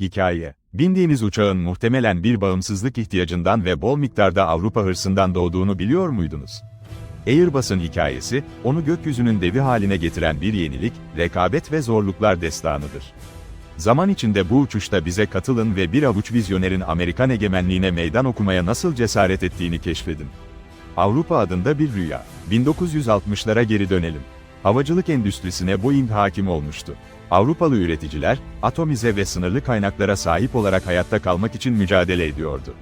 Hikaye Bindiğiniz uçağın muhtemelen bir bağımsızlık ihtiyacından ve bol miktarda Avrupa hırsından doğduğunu biliyor muydunuz? Airbus'un hikayesi, onu gökyüzünün devi haline getiren bir yenilik, rekabet ve zorluklar destanıdır. Zaman içinde bu uçuşta bize katılın ve bir avuç vizyonerin Amerikan egemenliğine meydan okumaya nasıl cesaret ettiğini keşfedin. Avrupa adında bir rüya. 1960'lara geri dönelim. Havacılık endüstrisine Boeing hakim olmuştu. Avrupalı üreticiler, atomize ve sınırlı kaynaklara sahip olarak hayatta kalmak için mücadele ediyordu.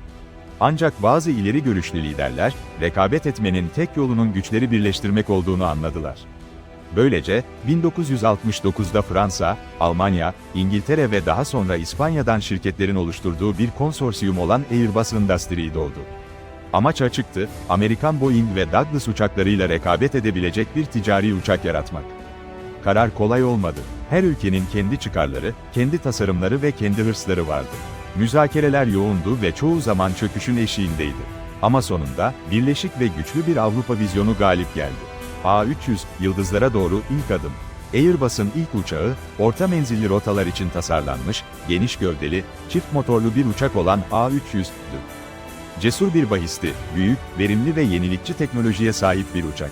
Ancak bazı ileri görüşlü liderler, rekabet etmenin tek yolunun güçleri birleştirmek olduğunu anladılar. Böylece, 1969'da Fransa, Almanya, İngiltere ve daha sonra İspanya'dan şirketlerin oluşturduğu bir konsorsiyum olan Airbus Industry doğdu. Amaç açıktı, Amerikan Boeing ve Douglas uçaklarıyla rekabet edebilecek bir ticari uçak yaratmak. Karar kolay olmadı. Her ülkenin kendi çıkarları, kendi tasarımları ve kendi hırsları vardı. Müzakereler yoğundu ve çoğu zaman çöküşün eşiğindeydi. Ama sonunda, birleşik ve güçlü bir Avrupa vizyonu galip geldi. A300, yıldızlara doğru ilk adım. Airbus'un ilk uçağı, orta menzilli rotalar için tasarlanmış, geniş gövdeli, çift motorlu bir uçak olan A300'dü. Cesur bir bahisti, büyük, verimli ve yenilikçi teknolojiye sahip bir uçak.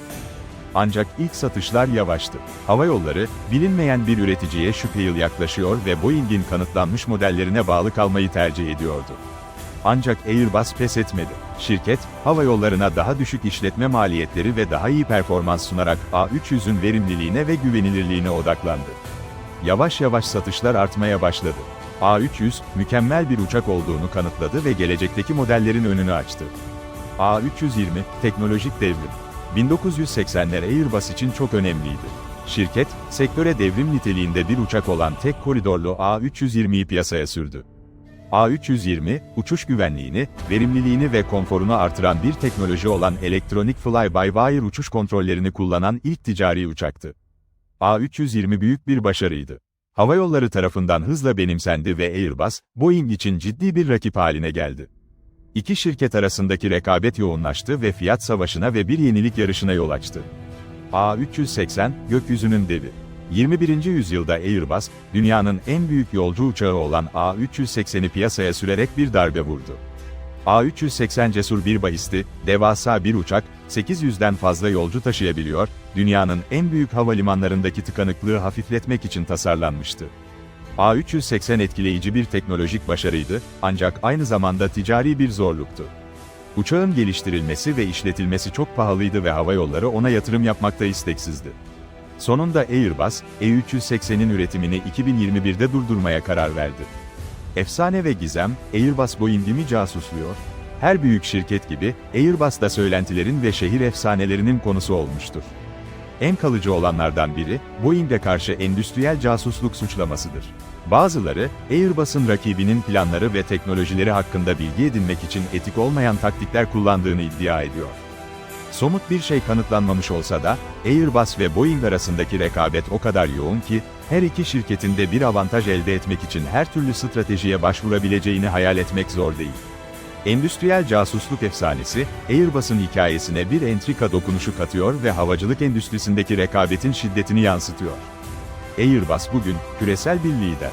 Ancak ilk satışlar yavaştı. Hava yolları, bilinmeyen bir üreticiye şüpheli yaklaşıyor ve Boeing'in kanıtlanmış modellerine bağlı kalmayı tercih ediyordu. Ancak Airbus pes etmedi. Şirket, hava yollarına daha düşük işletme maliyetleri ve daha iyi performans sunarak A300'ün verimliliğine ve güvenilirliğine odaklandı. Yavaş yavaş satışlar artmaya başladı. A300, mükemmel bir uçak olduğunu kanıtladı ve gelecekteki modellerin önünü açtı. A320, teknolojik devrim. 1980'ler Airbus için çok önemliydi. Şirket, sektöre devrim niteliğinde bir uçak olan tek koridorlu A320'yi piyasaya sürdü. A320, uçuş güvenliğini, verimliliğini ve konforunu artıran bir teknoloji olan elektronik fly-by-wire uçuş kontrollerini kullanan ilk ticari uçaktı. A320 büyük bir başarıydı. Havayolları tarafından hızla benimsendi ve Airbus, Boeing için ciddi bir rakip haline geldi. İki şirket arasındaki rekabet yoğunlaştı ve fiyat savaşına ve bir yenilik yarışına yol açtı. A380, gökyüzünün devi. 21. yüzyılda Airbus, dünyanın en büyük yolcu uçağı olan A380'i piyasaya sürerek bir darbe vurdu. A380 cesur bir bahisti, devasa bir uçak, 800'den fazla yolcu taşıyabiliyor, dünyanın en büyük havalimanlarındaki tıkanıklığı hafifletmek için tasarlanmıştı. A380 etkileyici bir teknolojik başarıydı, ancak aynı zamanda ticari bir zorluktu. Uçağın geliştirilmesi ve işletilmesi çok pahalıydı ve havayolları ona yatırım yapmakta isteksizdi. Sonunda Airbus, E380'in üretimini 2021'de durdurmaya karar verdi. Efsane ve gizem, Airbus Boeing'i mi casusluyor? Her büyük şirket gibi, Airbus da söylentilerin ve şehir efsanelerinin konusu olmuştur. En kalıcı olanlardan biri, Boeing'e karşı endüstriyel casusluk suçlamasıdır. Bazıları, Airbus'un rakibinin planları ve teknolojileri hakkında bilgi edinmek için etik olmayan taktikler kullandığını iddia ediyor. Somut bir şey kanıtlanmamış olsa da, Airbus ve Boeing arasındaki rekabet o kadar yoğun ki, her iki şirketin de bir avantaj elde etmek için her türlü stratejiye başvurabileceğini hayal etmek zor değil. Endüstriyel casusluk efsanesi, Airbus'un hikayesine bir entrika dokunuşu katıyor ve havacılık endüstrisindeki rekabetin şiddetini yansıtıyor. Airbus bugün, küresel bir lider.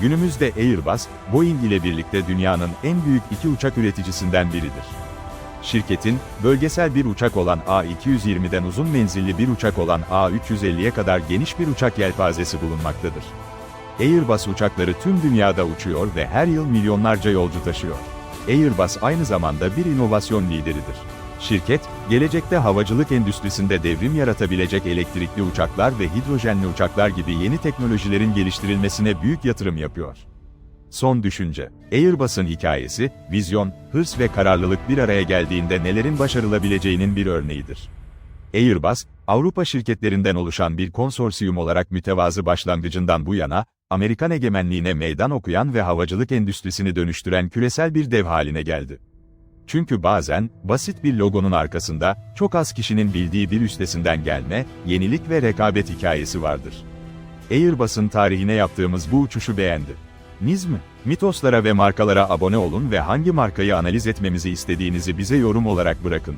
Günümüzde Airbus, Boeing ile birlikte dünyanın en büyük iki uçak üreticisinden biridir. Şirketin, bölgesel bir uçak olan A220'den uzun menzilli bir uçak olan A350'ye kadar geniş bir uçak yelpazesi bulunmaktadır. Airbus uçakları tüm dünyada uçuyor ve her yıl milyonlarca yolcu taşıyor. Airbus aynı zamanda bir inovasyon lideridir. Şirket, gelecekte havacılık endüstrisinde devrim yaratabilecek elektrikli uçaklar ve hidrojenli uçaklar gibi yeni teknolojilerin geliştirilmesine büyük yatırım yapıyor. Son düşünce. Airbus'un hikayesi, vizyon, hırs ve kararlılık bir araya geldiğinde nelerin başarılabileceğinin bir örneğidir. Airbus, Avrupa şirketlerinden oluşan bir konsorsiyum olarak mütevazı başlangıcından bu yana, Amerikan egemenliğine meydan okuyan ve havacılık endüstrisini dönüştüren küresel bir dev haline geldi. Çünkü bazen, basit bir logonun arkasında, çok az kişinin bildiği bir üstesinden gelme, yenilik ve rekabet hikayesi vardır. Airbus'un tarihine yaptığımız bu uçuşu beğendi. Niz mi? Mitoslara ve markalara abone olun ve hangi markayı analiz etmemizi istediğinizi bize yorum olarak bırakın.